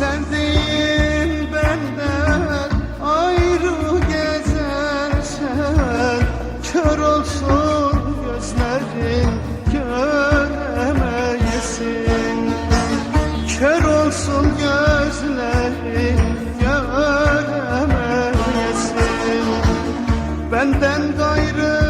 Sen sevdiğin benden ayrı gezersen Kör olsun gözlerin göremeyesin. Kör olsun gözlerin göremeyesin. Benden gayrı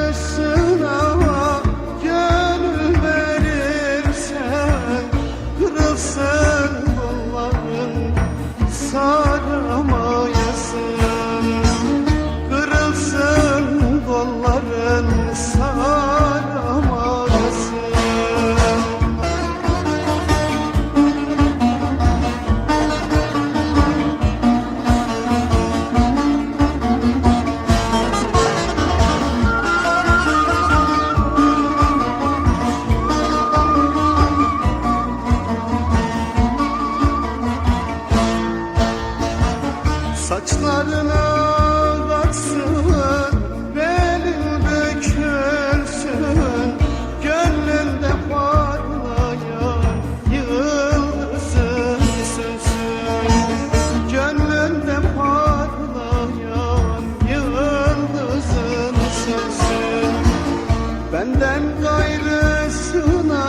saçlarına baksın Belim dökülsün Gönlünde parlayan yıldızın sünsün Gönlünde parlayan yıldızın sünsün Benden gayrısına